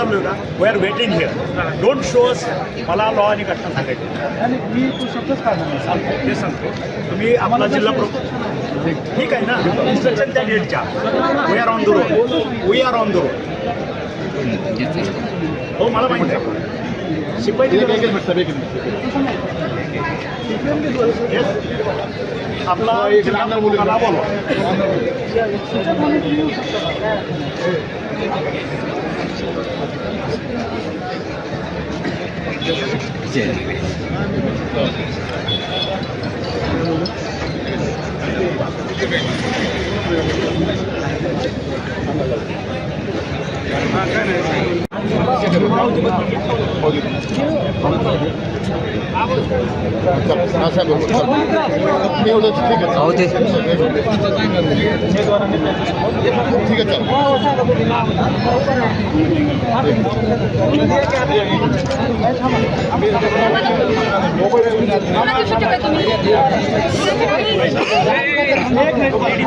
चाललोय का we are waiting here don't शोअस मला लॉ आणि घटना सांगायची. आणि मी तू शब्दच काढणार. सांगतो. ते सांगतो. तुम्ही आपला जिल्हा प्रमुख ठीक आहे ना? इन्स्ट्रक्शन त्या डेटच्या we are on the road we are on the road हो मला माहिती आहे. शिपाई. आपला बोलवा. చేయండి एवढं ठीक